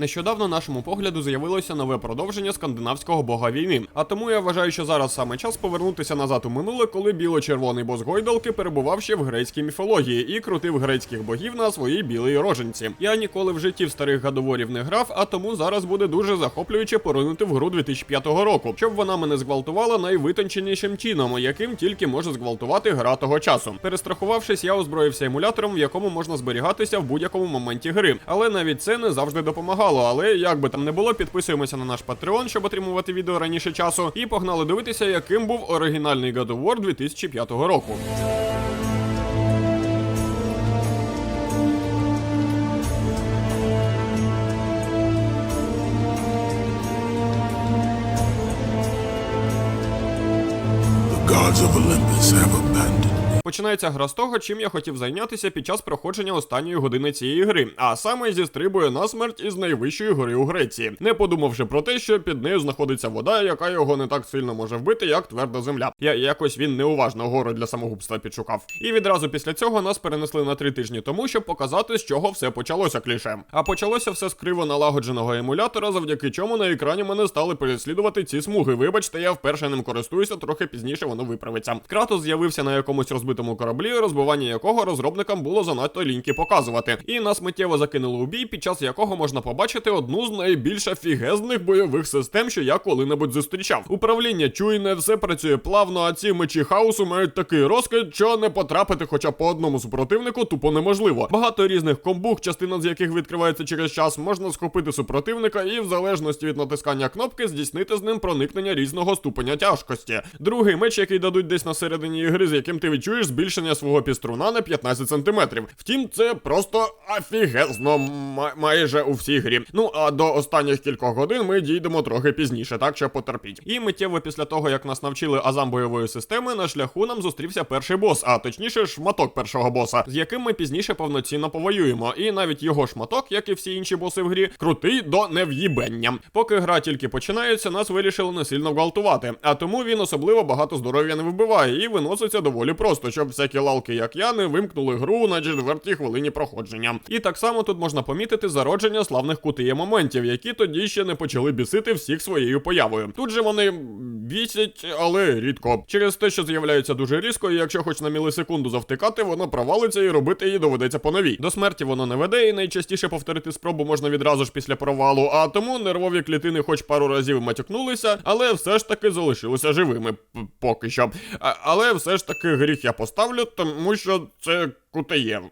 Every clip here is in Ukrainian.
Нещодавно нашому погляду з'явилося нове продовження скандинавського бога війни. А тому я вважаю, що зараз саме час повернутися назад у минуле, коли біло-червоний бос Гойдалки перебував ще в грецькій міфології і крутив грецьких богів на своїй білій роженці. Я ніколи в житті в старих гадоворів не грав, а тому зараз буде дуже захоплююче поринути в гру 2005 року, щоб вона мене зґвалтувала найвитонченішим чином, яким тільки може зґвалтувати гра того часу. Перестрахувавшись, я озброївся емулятором, в якому можна зберігатися в будь-якому моменті гри. Але навіть це не завжди допомагало. Але як би там не було, підписуємося на наш Patreon, щоб отримувати відео раніше часу, і погнали дивитися, яким був оригінальний God of War 2005 року. Gods of Olympus have abandoned. Починається гра з того, чим я хотів зайнятися під час проходження останньої години цієї гри, а саме зістрибує на смерть із найвищої гори у Греції, не подумавши про те, що під нею знаходиться вода, яка його не так сильно може вбити, як тверда земля. Я якось він неуважно гору для самогубства підшукав. І відразу після цього нас перенесли на три тижні тому, щоб показати, з чого все почалося кліше. А почалося все з криво налагодженого емулятора, завдяки чому на екрані мене стали переслідувати ці смуги. Вибачте, я вперше ним користуюся, трохи пізніше воно виправиться. Кратос з'явився на якомусь розбитому кораблі, розбивання якого розробникам було занадто ліньки показувати. І нас миттєво закинули у бій, під час якого можна побачити одну з найбільш офігезних бойових систем, що я коли-небудь зустрічав. Управління чуйне, все працює плавно, а ці мечі хаосу мають такий розкид, що не потрапити хоча по одному супротивнику тупо неможливо. Багато різних комбух, частина з яких відкривається через час, можна схопити супротивника і, в залежності від натискання кнопки, здійснити з ним проникнення різного ступеня тяжкості. Другий меч, який дадуть десь на середині ігри, з яким ти відчуєш збільшення свого піструна на 15 см. Втім, це просто офігезно майже у всій грі. Ну а до останніх кількох годин ми дійдемо трохи пізніше, так що потерпіть. І миттєво після того, як нас навчили азам бойової системи, на шляху нам зустрівся перший бос, а точніше шматок першого боса, з яким ми пізніше повноцінно повоюємо. І навіть його шматок, як і всі інші боси в грі, крутий до нев'їбення. Поки гра тільки починається, нас вирішили не сильно гвалтувати. А тому він особливо багато здоров'я не вибиває і виноситься доволі просто, щоб всякі лалки, як я, не вимкнули гру на четвертій хвилині проходження. І так само тут можна помітити зародження славних кутиє моментів, які тоді ще не почали бісити всіх своєю появою. Тут же вони бісять, але рідко. Через те, що з'являються дуже різко, і якщо хоч на мілісекунду завтикати, воно провалиться і робити її доведеться по новій. До смерті воно не веде, і найчастіше повторити спробу можна відразу ж після провалу. А тому нервові клітини, хоч пару разів матюкнулися, але все ж таки залишилися живими поки що. А- але все ж таки гріх я поставлю, тому що це кутеє.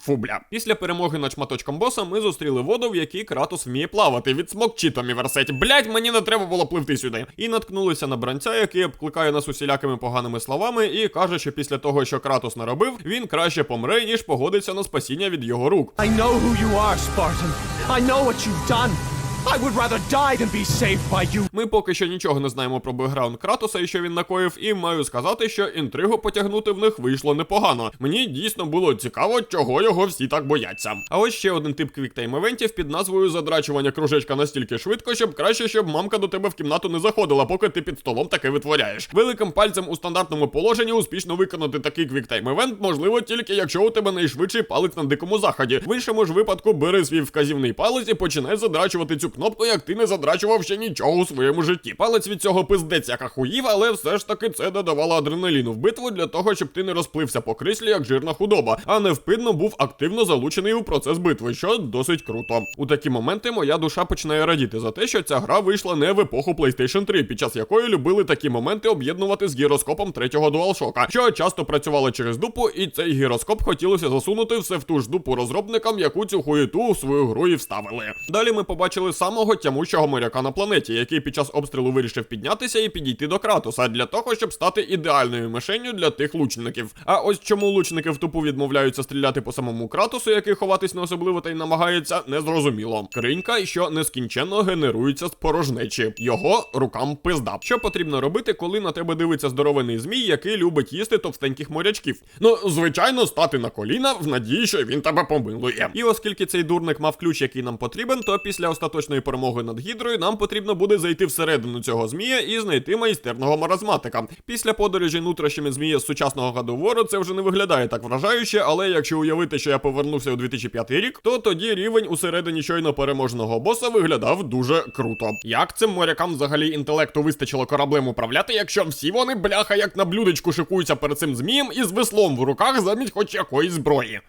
Фубля. Після перемоги над шматочком боса ми зустріли воду, в якій Кратос вміє плавати. Від смокчіто міверсеті. Блять, мені не треба було пливти сюди. І наткнулися на бранця, який обкликає нас усілякими поганими словами, і каже, що після того, що Кратос наробив, він краще помре, ніж погодиться на спасіння від його рук. I know who you are, Spartan. I know what you've done. I would rather die than be saved by you. Ми поки що нічого не знаємо про бекграунд Кратоса і що він накоїв, і маю сказати, що інтригу потягнути в них вийшло непогано. Мені дійсно було цікаво, чого його всі так бояться. А ось ще один тип квіктайм івентів під назвою задрачування кружечка настільки швидко, щоб краще, щоб мамка до тебе в кімнату не заходила, поки ти під столом таке витворяєш. Великим пальцем у стандартному положенні успішно виконати такий квіктайм івент можливо тільки якщо у тебе найшвидший палець на дикому заході. В іншому ж випадку бери свій вказівний палець і починай задрачувати цю кнопку, як ти не задрачував ще нічого у своєму житті. Палець від цього пиздець як ахуїв, але все ж таки це додавало адреналіну в битву для того, щоб ти не розплився по крислі як жирна худоба, а невпинно був активно залучений у процес битви, що досить круто. У такі моменти моя душа починає радіти за те, що ця гра вийшла не в епоху PlayStation 3, під час якої любили такі моменти об'єднувати з гіроскопом третього DualShock, що часто працювало через дупу, і цей гіроскоп хотілося засунути все в ту ж дупу розробникам, яку цю хуєту у свою гру і вставили. Далі ми побачили самого тямущого моряка на планеті, який під час обстрілу вирішив піднятися і підійти до Кратоса для того, щоб стати ідеальною мишенню для тих лучників. А ось чому лучники в тупу відмовляються стріляти по самому Кратосу, який ховатись не особливо та й намагається, незрозуміло. Кринька, що нескінченно генерується з порожнечі. Його рукам пизда. Що потрібно робити, коли на тебе дивиться здоровений змій, який любить їсти товстеньких морячків? Ну, звичайно, стати на коліна в надії, що він тебе помилує. І оскільки цей дурник мав ключ, який нам потрібен, то після остаточного остаточної перемоги над гідрою, нам потрібно буде зайти всередину цього змія і знайти майстерного маразматика. Після подорожі нутрощами змія з сучасного гадовору це вже не виглядає так вражаюче, але якщо уявити, що я повернувся у 2005 рік, то тоді рівень усередині щойно переможного боса виглядав дуже круто. Як цим морякам взагалі інтелекту вистачило кораблем управляти, якщо всі вони бляха як на блюдечку шикуються перед цим змієм із веслом в руках замість хоч якоїсь зброї.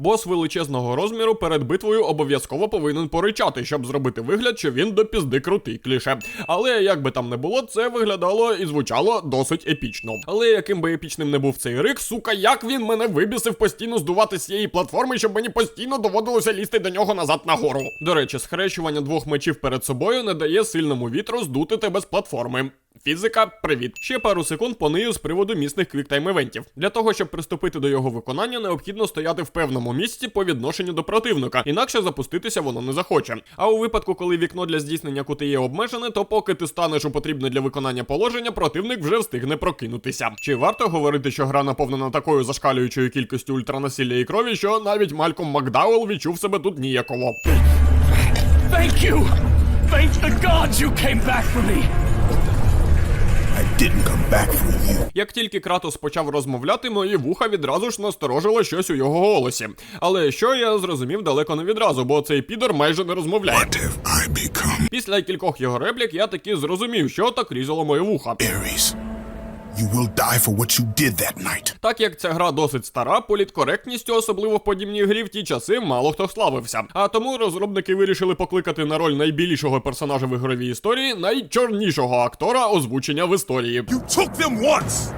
Бос величезного розміру перед битвою обов'язково повинен поричати, щоб зробити вигляд, що він до пізди крутий кліше. Але як би там не було, це виглядало і звучало досить епічно. Але яким би епічним не був цей рик, сука, як він мене вибісив постійно здувати з цієї платформи, щоб мені постійно доводилося лізти до нього назад нагору. До речі, схрещування двох мечів перед собою не дає сильному вітру здути тебе з платформи. Фізика, привіт. Ще пару секунд понию з приводу місних квіктайм-івентів. Для того, щоб приступити до його виконання, необхідно стояти в певному місці по відношенню до противника, інакше запуститися воно не захоче. А у випадку, коли вікно для здійснення кути є обмежене, то поки ти станеш у потрібне для виконання положення, противник вже встигне прокинутися. Чи варто говорити, що гра наповнена такою зашкалюючою кількістю ультранасилля і крові, що навіть Мальком Макдауел відчув себе тут ніяково. Thank you! Thank the gods you came back for me! Didn't come back for you. Як тільки Кратос почав розмовляти, мої вуха відразу ж насторожило щось у його голосі. Але що я зрозумів далеко не відразу, бо цей підор майже не розмовляє. What have I become? Після кількох його реплік я таки зрозумів, що так різало моє вуха. Ares, you will die for what you did that night. Так як ця гра досить стара, політкоректністю, особливо в подібній грі в ті часи, мало хто славився. А тому розробники вирішили покликати на роль найбілішого персонажа в ігровій історії найчорнішого актора озвучення в історії. You took them once,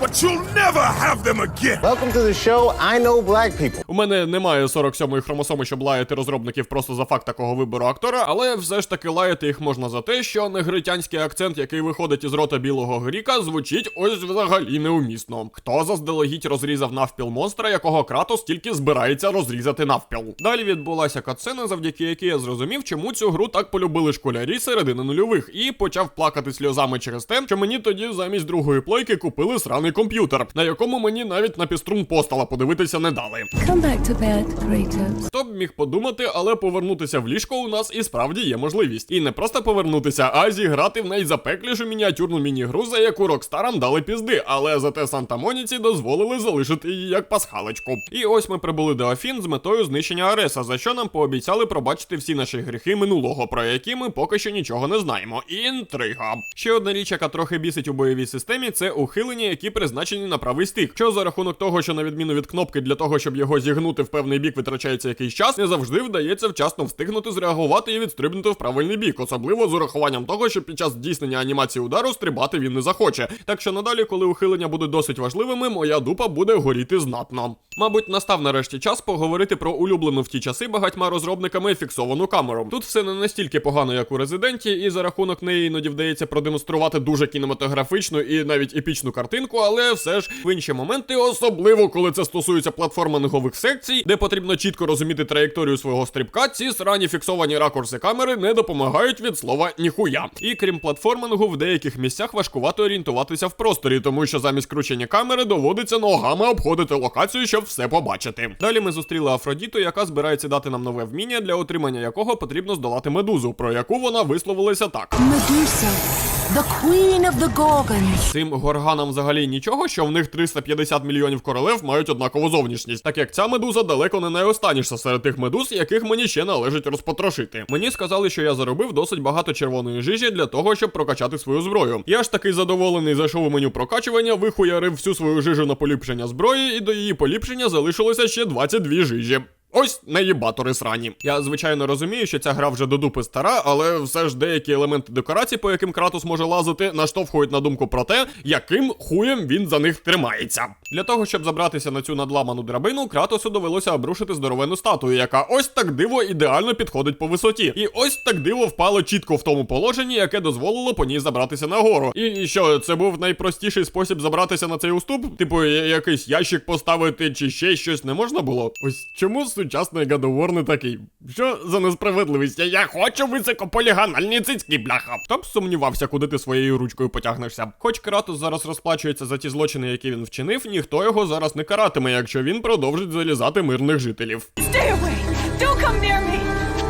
but you'll never have them again. Welcome to the show. I know black people. У мене немає 47-ї хромосоми, щоб лаяти розробників просто за факт такого вибору актора, але все ж таки лаяти їх можна за те, що негритянський акцент, який виходить із рота білого гріка, звучить ось взагалі неумісно. Хто заздалегідь розрізав навпіл монстра, якого Кратос тільки збирається розрізати навпіл. Далі відбулася катсцена, завдяки якій я зрозумів, чому цю гру так полюбили школярі середини нульових, і почав плакати сльозами через те, що мені тоді замість другої плойки купили сраний комп'ютер, на якому мені навіть на піструн постала подивитися не дали. Come back to bed, Kratos. Хто б міг подумати, але повернутися в ліжко у нас і справді є можливість. І не просто повернутися, а зіграти в найзапеклішу мініатюрну міні-гру, за яку Рокстарам дали пізди, але зате Санта Моніці дозволили залишити її як пасхалочку. І ось ми прибули до Афін з метою знищення Ареса, за що нам пообіцяли пробачити всі наші гріхи минулого, про які ми поки що нічого не знаємо. Інтрига. Ще одна річ, яка трохи бісить у бойовій системі, це ухилення, які призначені на правий стик. Що за рахунок того, що на відміну від кнопки для того, щоб його зігнути в певний бік, витрачається якийсь час, не завжди вдається вчасно встигнути зреагувати і відстрибнути в правильний бік, особливо з урахуванням того, що під час здійснення анімації удару стрибати він не захоче. Так що надалі, коли ухилення будуть досить важливими, моя дупа буде горіти знатно. Мабуть, настав нарешті час поговорити про улюблену в ті часи багатьма розробниками фіксовану камеру. Тут все не настільки погано, як у Резиденті, і за рахунок неї іноді вдається продемонструвати дуже кінематографічну і навіть епічну картинку, але все ж в інші моменти, особливо коли це стосується платформингових секцій, де потрібно чітко розуміти траєкторію свого стрибка, ці срані фіксовані ракурси камери не допомагають від слова ніхуя. І крім платформингу, в деяких місцях важкувато орієнтуватися в просторі, тому що замість кручення камери доводиться ногами обходити локацію, щоб все побачити. Далі ми зустріли Афродіту, яка збирається дати нам нове вміння, для отримання якого потрібно здолати медузу, про яку вона висловилася так. Medusa, the queen of the Gorgons. Цим горганам взагалі нічого, що в них 350 мільйонів королев мають однакову зовнішність, так як ця медуза далеко не найостанніша серед тих медуз, яких мені ще належить розпотрошити. Мені сказали, що я заробив досить багато червоної жижі для того, щоб прокачати свою зброю. Я ж такий задоволений зайшов у меню прокачування, вихуярив всю свою жижу на поліпшення зброї, і до її поліпшення залишилося ще 22 жижі. Ось наїбатори срані. Я звичайно розумію, що ця гра вже до дупи стара, але все ж деякі елементи декорації, по яким Кратос може лазити, наштовхують на думку про те, яким хуєм він за них тримається. Для того, щоб забратися на цю надламану драбину, Кратосу довелося обрушити здоровену статую, яка ось так диво ідеально підходить по висоті. І ось так диво впало чітко в тому положенні, яке дозволило по ній забратися нагору. І що, це був найпростіший спосіб забратися на цей уступ? Типу, якийсь ящик поставити чи ще щось не можна було? Ось чому God не такий. Що за несправедливість? Я, хочу високополіганальні цицькі, бляха. Хто б сумнівався, куди ти своєю ручкою потягнешся. Хоч Кратус зараз розплачується за ті злочини, які він вчинив, ніхто його зараз не каратиме, якщо він продовжить залізати мирних жителів. Stay away! Don't come near me!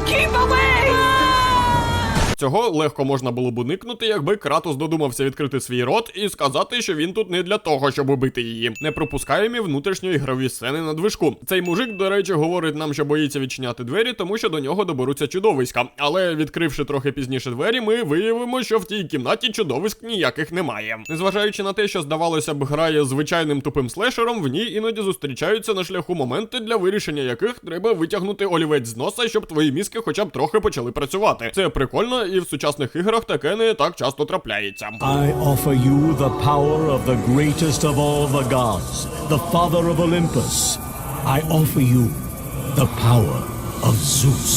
Keep away! Цього легко можна було б уникнути, якби Кратос додумався відкрити свій рот і сказати, що він тут не для того, щоб убити її. Не пропускаємо внутрішньоігрові сцени на движку. Цей мужик, до речі, говорить нам, що боїться відчиняти двері, тому що до нього доберуться чудовиська. Але відкривши трохи пізніше двері, ми виявимо, що в тій кімнаті чудовиськ ніяких немає. Незважаючи на те, що здавалося б, грає звичайним тупим слешером, в ній іноді зустрічаються на шляху моменти, для вирішення яких треба витягнути олівець з носа, щоб твої мізки хоча б трохи почали працювати. Це прикольно, і в сучасних іграх таке не так часто трапляється. I offer you the power of the greatest of all the gods, the father of Olympus. I offer you the power of Zeus.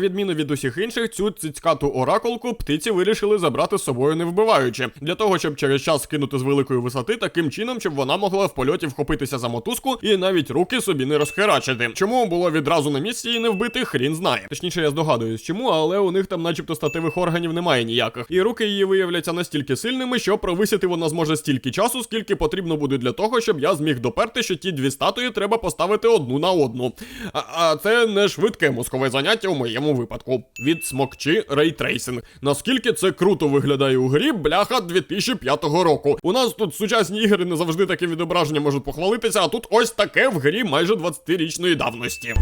Відміну від усіх інших, цю цицькату оракулку птиці вирішили забрати з собою не вбиваючи, для того, щоб через час скинути з великої висоти, таким чином, щоб вона могла в польоті вхопитися за мотузку і навіть руки собі не розхерачити. Чому було відразу на місці її не вбити, хрін знає. Точніше, я здогадуюсь, чому, але у них там, начебто, статевих органів немає ніяких. І руки її виявляться настільки сильними, що провисіти вона зможе стільки часу, скільки потрібно буде для того, щоб я зміг доперти, що ті дві статуї треба поставити одну на одну. А, а це не швидке мозкове заняття у моєму випадку. Від смокчі рейтрейсинг. Наскільки це круто виглядає у грі, бляха 2005 року. У нас тут сучасні ігри не завжди таке відображення можуть похвалитися, а тут ось таке в грі майже 20-річної давності.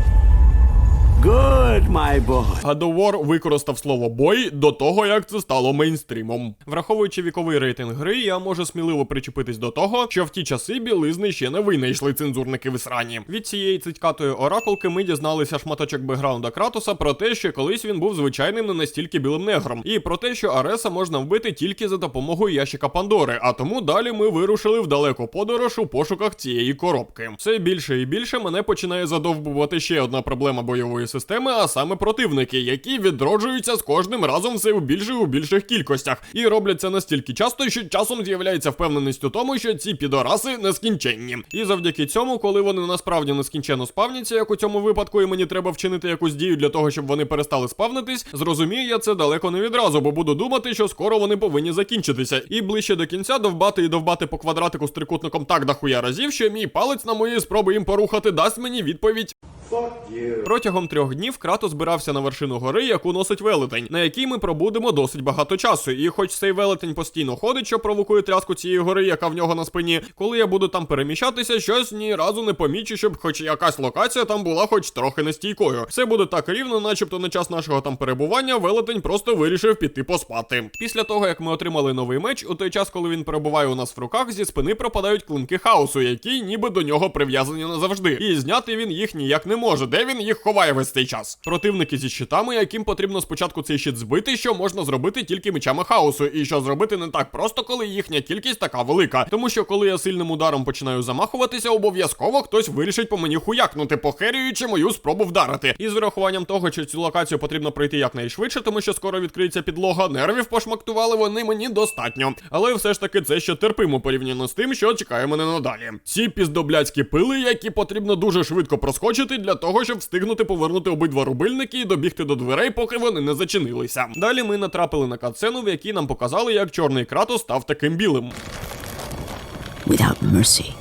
Good, my boy. God of War використав слово бой до того, як це стало мейнстрімом. Враховуючи віковий рейтинг гри, я можу сміливо причепитись до того, що в ті часи білизни ще не винайшли цензурники в Ісрані. Від цієї цитькатої оракулки ми дізналися шматочок бекграунда Кратоса про те, що колись він був звичайним не настільки білим негром, і про те, що Ареса можна вбити тільки за допомогою ящика Пандори. А тому далі ми вирушили в далеку подорож у пошуках цієї коробки. Все більше і більше мене починає задовбувати ще одна проблема бойової системи, а саме противники, які відроджуються з кожним разом все у більших у більших кількостях, і робляться настільки часто, що часом з'являється впевненість у тому, що ці підораси нескінченні. І завдяки цьому, коли вони насправді нескінченно спавняться, як у цьому випадку, і мені треба вчинити якусь дію для того, щоб вони перестали спавнитись, зрозумію я це далеко не відразу, бо буду думати, що скоро вони повинні закінчитися. І ближче до кінця довбати і довбати по квадратику з трикутником так дохуя разів, що мій палець на мої спроби їм порухати дасть мені відповідь. Протягом трьох днів Кратос збирався на вершину гори, яку носить велетень, на якій ми пробудемо досить багато часу. І хоч цей велетень постійно ходить, що провокує тряску цієї гори, яка в нього на спині, коли я буду там переміщатися, щось ні разу не помічу, щоб хоч якась локація там була хоч трохи нестійкою. Все буде так рівно, начебто на час нашого там перебування велетень просто вирішив піти поспати. Після того, як ми отримали новий меч, у той час, коли він перебуває у нас в руках, зі спини пропадають клинки хаосу, які ніби до нього прив'язані назавжди. І зняти він їх ніяк не може. Де він їх ховає весь цей час? Противники зі щитами, яким потрібно спочатку цей щит збити, що можна зробити тільки мечами хаосу, і що зробити не так просто, коли їхня кількість така велика. Тому що коли я сильним ударом починаю замахуватися, обов'язково хтось вирішить по мені хуякнути, похерюючи мою спробу вдарити. І з врахуванням того, що цю локацію потрібно пройти якнайшвидше, тому що скоро відкриється підлога, нервів пошмактували вони мені достатньо. Але все ж таки це ще терпимо порівняно з тим, що чекає мене надалі. Ці піздобляцькі пили, які потрібно дуже швидко проскочити для того, щоб встигнути повернути обидва рубильники і добігти до дверей, поки вони не зачинилися. Далі ми натрапили на катсцену, в якій нам показали, як чорний кратос став таким білим. Without mercy.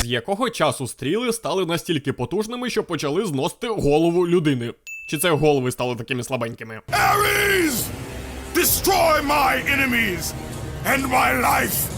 З якого часу стріли стали настільки потужними, що почали зносити голову людини. Чи це голови стали такими слабенькими? Ares! Destroy my enemies, and my life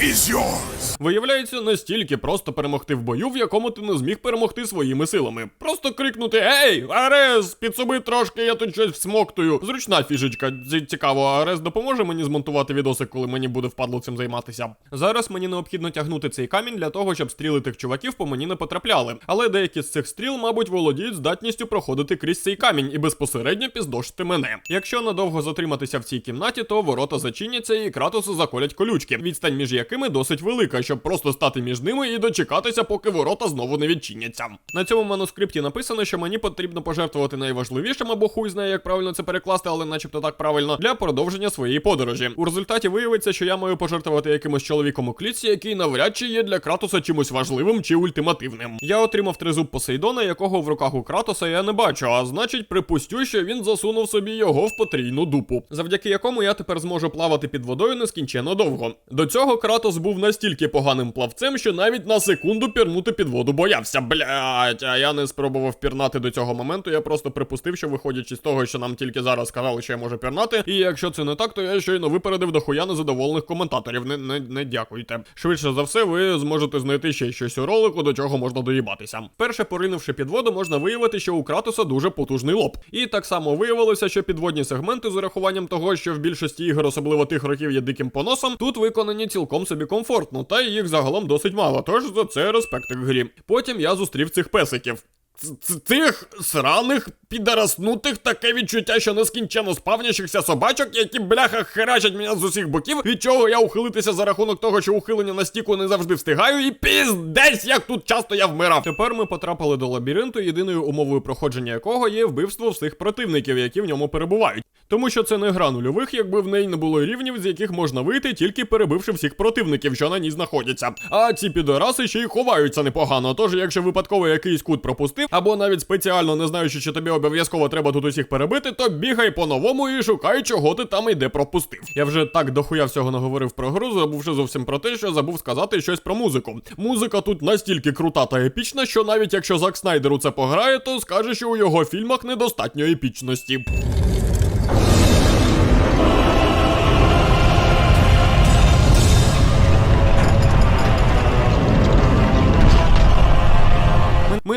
is yours. Виявляється, настільки просто перемогти в бою, в якому ти не зміг перемогти своїми силами. Просто крикнути Ей, Арес, підсоби трошки, я тут щось всмоктую. Зручна фішечка. Цікаво, Арес допоможе мені змонтувати відосик, коли мені буде впадло цим займатися. Зараз мені необхідно тягнути цей камінь для того, щоб стріли тих чуваків по мені не потрапляли. Але деякі з цих стріл, мабуть, володіють здатністю проходити крізь цей камінь і безпосередньо піздошити мене. Якщо надовго затриматися в цій кімнаті, то ворота зачиняться і кратусу заколять колючки, відстань між якими якими досить велика, щоб просто стати між ними і дочекатися, поки ворота знову не відчиняться. На цьому манускрипті написано, що мені потрібно пожертвувати найважливішим, або хуй знає, як правильно це перекласти, але начебто так правильно, для продовження своєї подорожі. У результаті виявиться, що я маю пожертвувати якимось чоловіком у клітці, який навряд чи є для Кратоса чимось важливим чи ультимативним. Я отримав тризуб Посейдона, якого в руках у Кратоса я не бачу, а значить, припустю, що він засунув собі його в потрійну дупу, завдяки якому я тепер зможу плавати під водою нескінченно довго. До цього Кратос був настільки поганим плавцем, що навіть на секунду пірнути під воду боявся. Блять, а я не спробував пірнати до цього моменту. Я просто припустив, що виходячи з того, що нам тільки зараз сказали, що я можу пірнати. І якщо це не так, то я щойно випередив дохуя незадоволених коментаторів. Не, не, не дякуйте. Швидше за все, ви зможете знайти ще щось у ролику, до чого можна доїбатися. Перше, поринувши під воду, можна виявити, що у Кратоса дуже потужний лоб. І так само виявилося, що підводні сегменти з урахуванням того, що в більшості ігор, особливо тих років, є диким поносом, тут виконані цілком собі комфортно, та їх загалом досить мало. Тож за це респектик грі. Потім я зустрів цих песиків. Цих сраних підараснутих таке відчуття, що нескінченно спавнящихся собачок, які бляха херачать мене з усіх боків, від чого я ухилитися за рахунок того, що ухилення на стіку не завжди встигаю, і піздець, як тут часто я вмирав. Тепер ми потрапили до лабіринту, єдиною умовою проходження якого є вбивство всіх противників, які в ньому перебувають. Тому що це не гра нульових, якби в неї не було рівнів, з яких можна вийти, тільки перебивши всіх противників, що на ній знаходяться. А ці підораси ще й ховаються непогано. Тож, якщо випадково якийсь кут пропустив, або навіть спеціально не знаючи, чи тобі обов'язково треба тут усіх перебити, то бігай по-новому і шукай, чого ти там іде пропустив. Я вже так дохуя всього наговорив про гру, забувши зовсім про те, що забув сказати щось про музику. Музика тут настільки крута та епічна, що навіть якщо Зак Снайдеру це пограє, то скаже, що у його фільмах недостатньо епічності.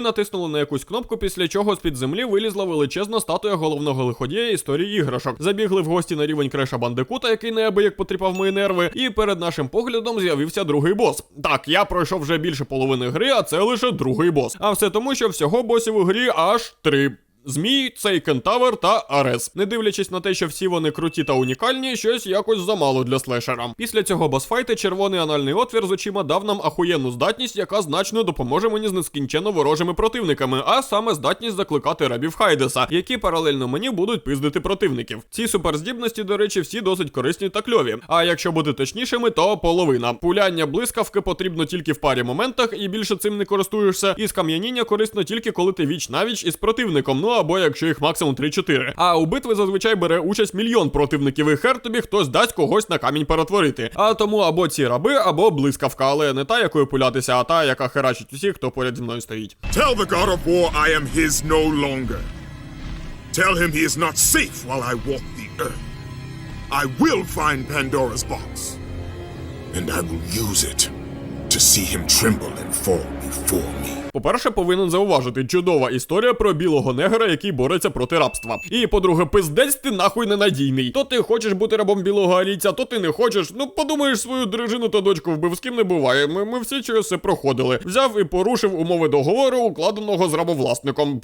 Натиснули на якусь кнопку, після чого з-під землі вилізла величезна статуя головного лиходія історії іграшок. Забігли в гості на рівень Креша Бандекута, який неабияк потріпав мої нерви, і перед нашим поглядом з'явився другий бос. Так, я пройшов вже більше половини гри, а це лише другий бос. А все тому, що всього босів у грі аж три. Змій, цей кентавр та Арес. Не дивлячись на те, що всі вони круті та унікальні, щось якось замало для слешера. Після цього босфайти червоний анальний отвір з очима дав нам ахуєнну здатність, яка значно допоможе мені з нескінченно ворожими противниками, а саме здатність закликати рабів Хайдеса, які паралельно мені будуть пиздити противників. Ці суперздібності, до речі, всі досить корисні та кльові. А якщо бути точнішими, то половина. Пуляння блискавки потрібно тільки в парі моментах, і більше цим не користуєшся. І скам'яніння корисно тільки коли ти віч навіч із противником. Ну або якщо їх максимум 3-4. А у битві зазвичай бере участь мільйон противників, і хер тобі хтось дасть когось на камінь перетворити. А тому або ці раби, або блискавка, але не та, якою пулятися, а та, яка херачить усіх, хто поряд зі мною стоїть. Tell the god of war I am his no longer. Tell him he is not safe while I walk the earth. I will find Pandora's box. And I will use it to see him tremble and fall before me. По-перше, повинен зауважити чудова історія про білого негра, який бореться проти рабства. І по-друге, пиздець ти нахуй ненадійний. То ти хочеш бути рабом білого арійця, то ти не хочеш. Ну подумаєш, свою дружину та дочку вбив, з ким не буває. Ми, ми всі через це проходили. Взяв і порушив умови договору, укладеного з рабовласником.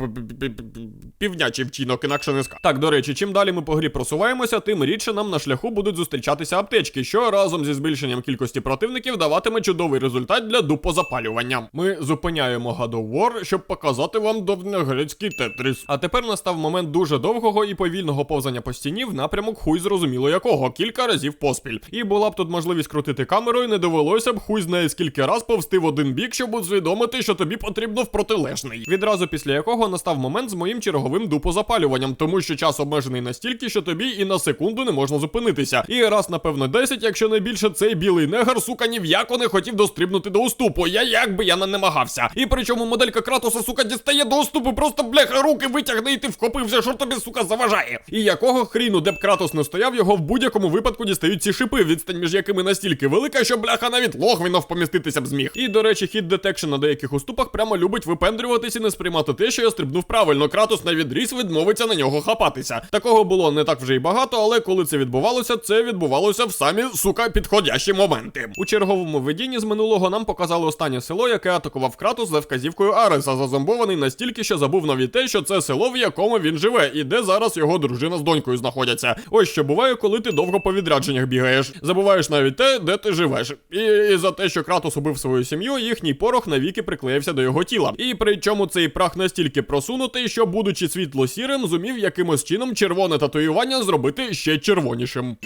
Півнячий вчинок, інакше не ска. Так, до речі, чим далі ми по грі просуваємося, тим рідше нам на шляху будуть зустрічатися аптечки, що разом зі збільшенням кількості противників даватиме чудовий результат для дупозапалювання. Ми зупиняємо God of War, щоб показати вам давньогрецький тетріс. А тепер настав момент дуже довгого і повільного повзання по стіні в напрямок хуй зрозуміло якого, кілька разів поспіль. І була б тут можливість крутити камерою, не довелося б хуй знає скільки раз повсти в один бік, щоб усвідомити, що тобі потрібно в протилежний. Відразу після якого настав момент з моїм черговим дупозапалюванням, тому що час обмежений настільки, що тобі і на секунду не можна зупинитися. І раз, напевно, 10, якщо не більше, цей білий негр, сука, ні в не хотів дострибнути до уступу. Я як би я не намагався. І причому моделька Кратоса, сука, дістає до уступу, просто бляха руки витягне і ти вхопився, що тобі, сука, заважає. І якого хріну, де б Кратос не стояв, його в будь-якому випадку дістають ці шипи, відстань між якими настільки велика, що бляха навіть Логвінов поміститися б зміг. І до речі, хід детекшн на деяких уступах прямо любить випендрюватись і не сприймати те, що я стрибнув правильно. Кратос на відріз відмовиться на нього хапатися. Такого було не так вже й багато, але коли це відбувалося, це відбувалося в самі сука підходящі моменти. У черговому видінні з минулого нам показали останнє село, яке атакував Кратос за вказівкою Ареса, зазомбований настільки, що забув навіть те, що це село, в якому він живе, і де зараз його дружина з донькою знаходяться. Ось що буває, коли ти довго по відрядженнях бігаєш. Забуваєш навіть те, де ти живеш. І, і за те, що Кратос убив свою сім'ю, їхній порох навіки приклеївся до його тіла. І причому цей прах настільки просунутий, що, будучи світло-сірим, зумів якимось чином червоне татуювання зробити ще червонішим.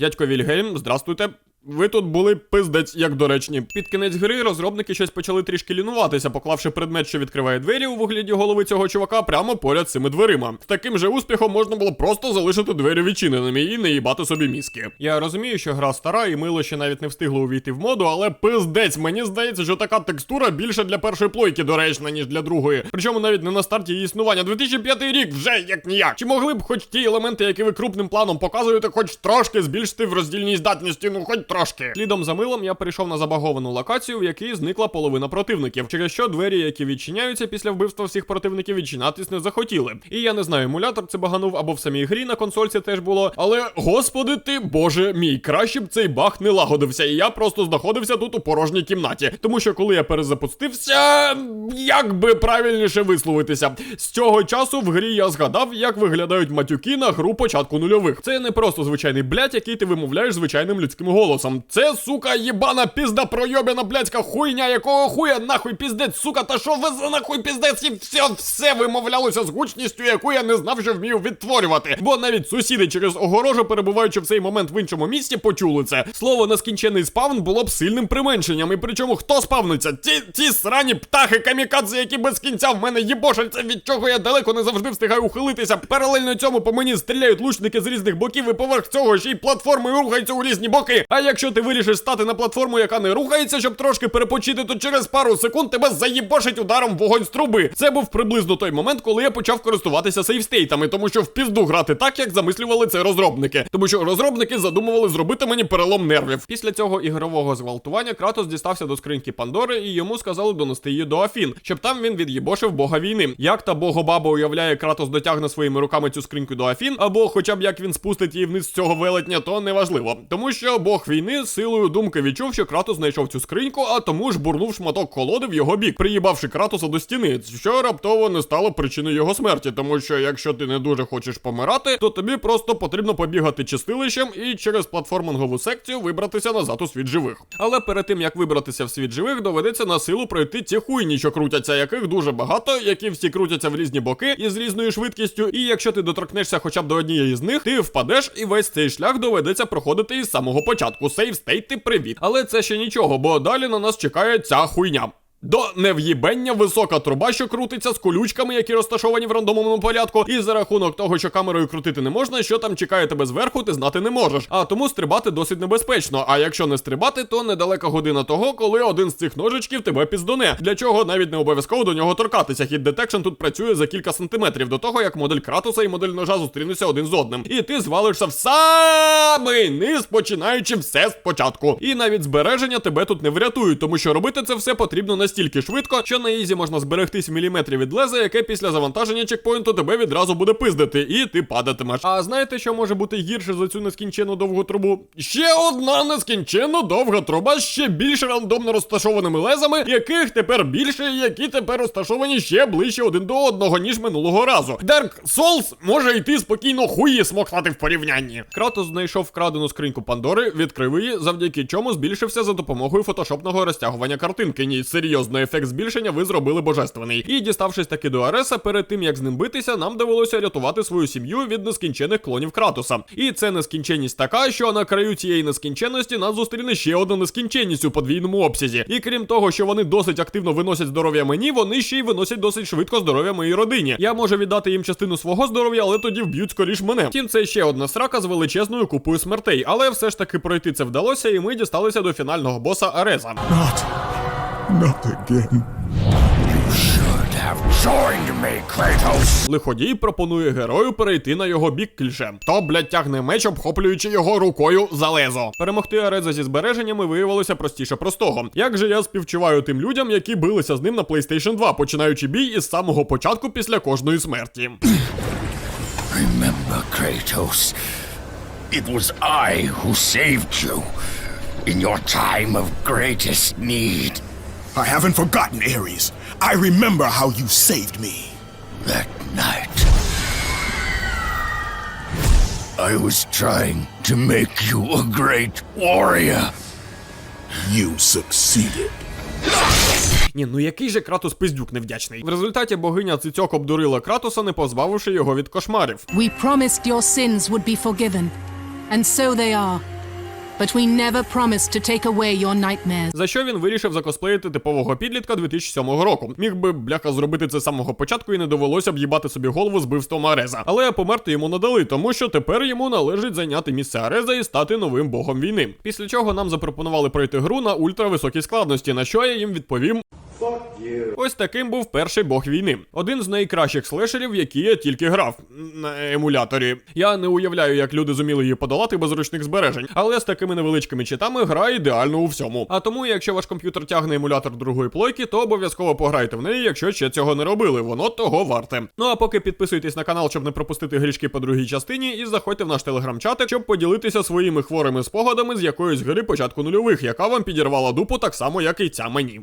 Дядько Вільгельм, здрастуйте. Ви тут були пиздець, як доречні. Під кінець гри розробники щось почали трішки лінуватися, поклавши предмет, що відкриває двері у вигляді голови цього чувака прямо поряд цими дверима. З таким же успіхом можна було просто залишити двері відчиненими і не їбати собі мізки. Я розумію, що гра стара і мило ще навіть не встигло увійти в моду, але пиздець, мені здається, що така текстура більше для першої плойки доречна, ніж для другої. Причому навіть не на старті її існування. 2005 рік вже як ніяк. Чи могли б хоч ті елементи, які ви крупним планом показуєте, хоч трошки збільшити в роздільній здатності, ну хоч трошки. Слідом за милом я перейшов на забаговану локацію, в якій зникла половина противників, через що двері, які відчиняються після вбивства всіх противників, відчинятись не захотіли. І я не знаю, емулятор це баганув або в самій грі на консольці теж було. Але господи ти, боже мій, краще б цей баг не лагодився, і я просто знаходився тут у порожній кімнаті. Тому що коли я перезапустився, як би правильніше висловитися, з цього часу в грі я згадав, як виглядають матюки на гру початку нульових. Це не просто звичайний блядь, який ти вимовляєш звичайним людським голосом. Це сука єбана пізда пройобяна блядська хуйня, якого хуя нахуй піздець, сука, та що ви за нахуй піздець і все, все вимовлялося з гучністю, яку я не знав, що вмію відтворювати. Бо навіть сусіди через огорожу, перебуваючи в цей момент в іншому місці, почули це. Слово нескінчений спавн було б сильним применшенням. І причому хто спавниться? Ті, ті срані птахи камікадзе, які без кінця в мене їбошаться, від чого я далеко не завжди встигаю ухилитися. Паралельно цьому по мені стріляють лучники з різних боків, і поверх цього ще й платформи рухаються у різні боки. А якщо ти вирішиш стати на платформу, яка не рухається, щоб трошки перепочити, то через пару секунд тебе заїбошить ударом вогонь з труби. Це був приблизно той момент, коли я почав користуватися сейфстейтами, тому що в пізду грати так, як замислювали це розробники. Тому що розробники задумували зробити мені перелом нервів. Після цього ігрового зґвалтування Кратос дістався до скриньки Пандори, і йому сказали донести її до Афін, щоб там він від'їбошив бога війни. Як та богобаба уявляє, Кратос дотягне своїми руками цю скриньку до Афін, або хоча б як він спустить її вниз з цього велетня, то неважливо. Тому що бог війни силою думки відчув, що Кратос знайшов цю скриньку, а тому ж бурнув шматок колоди в його бік, приїбавши Кратоса до стіни, що раптово не стало причиною його смерті, тому що якщо ти не дуже хочеш помирати, то тобі просто потрібно побігати чистилищем і через платформингову секцію вибратися назад у світ живих. Але перед тим як вибратися в світ живих, доведеться на силу пройти ці хуйні, що крутяться, яких дуже багато, які всі крутяться в різні боки і з різною швидкістю. І якщо ти доторкнешся хоча б до однієї з них, ти впадеш, і весь цей шлях доведеться проходити із самого початку. Сейв стейти, привіт. Але це ще нічого, бо далі на нас чекає ця хуйня. До нев'їбення висока труба, що крутиться з колючками, які розташовані в рандомному порядку, і за рахунок того, що камерою крутити не можна, що там чекає тебе зверху, ти знати не можеш. А тому стрибати досить небезпечно. А якщо не стрибати, то недалека година того, коли один з цих ножичків тебе піздоне. Для чого навіть не обов'язково до нього торкатися. Хід детекшн тут працює за кілька сантиметрів до того, як модель Кратуса і модель ножа зустрінуться один з одним. І ти звалишся в самий низ, починаючи все спочатку. І навіть збереження тебе тут не врятують, тому що робити це все потрібно настільки швидко, що на ізі можна зберегтись в міліметрі від леза, яке після завантаження чекпоінту тебе відразу буде пиздити, і ти падатимеш. А знаєте, що може бути гірше за цю нескінчену довгу трубу? Ще одна нескінченно довга труба ще більш рандомно розташованими лезами, яких тепер більше, які тепер розташовані ще ближче один до одного, ніж минулого разу. Dark Souls може йти спокійно хуї смоктати в порівнянні. Кратос знайшов вкрадену скриньку Пандори, відкрив її, завдяки чому збільшився за допомогою фотошопного розтягування картинки. Ні, серйозно, ефект збільшення ви зробили божественний. І діставшись таки до Ареса, перед тим як з ним битися, нам довелося рятувати свою сім'ю від нескінчених клонів Кратоса. І це нескінченність така, що на краю цієї нескінченності нас зустріне ще одна нескінченність у подвійному обсязі. І крім того, що вони досить активно виносять здоров'я мені, вони ще й виносять досить швидко здоров'я моїй родині. Я можу віддати їм частину свого здоров'я, але тоді вб'ють скоріш мене. Втім, це ще одна срака з величезною купою смертей, але все ж таки пройти це вдалося, і ми дісталися до фінального боса Ареза. Not. Not again. Лиходій пропонує герою перейти на його бік кліше. То, блядь, тягне меч, обхоплюючи його рукою за лезо. Перемогти Ареза зі збереженнями виявилося простіше простого. Як же я співчуваю тим людям, які билися з ним на PlayStation 2, починаючи бій із самого початку після кожної смерті. Remember, Kratos. It was I who saved you. in your time of greatest need. I haven't forgotten, Ares. I remember how you saved me. That night, I was trying to make you a great warrior. You succeeded. Ні, ну який же Кратос пиздюк невдячний. В результаті богиня Цицьок обдурила Кратоса, не позбавивши його від кошмарів. We promised your sins would be forgiven, and so they are. But we never promised to take away your nightmares. За що він вирішив закосплеїти типового підлітка 2007 року. Міг би бляха зробити це з самого початку і не довелося б їбати собі голову з вбивством Ареза. Але померти йому надали, тому що тепер йому належить зайняти місце Ареза і стати новим богом війни. Після чого нам запропонували пройти гру на ультрависокій складності, на що я їм відповім. Ось таким був перший бог війни. Один з найкращих слешерів, які я тільки грав на емуляторі. Я не уявляю, як люди зуміли її подолати без ручних збережень, але з такими невеличкими читами гра ідеально у всьому. А тому, якщо ваш комп'ютер тягне емулятор другої плойки, то обов'язково пограйте в неї, якщо ще цього не робили. Воно того варте. Ну а поки підписуйтесь на канал, щоб не пропустити грішки по другій частині, і заходьте в наш телеграм-чатик, щоб поділитися своїми хворими спогадами з якоїсь гри початку нульових, яка вам підірвала дупу так само, як і ця мені.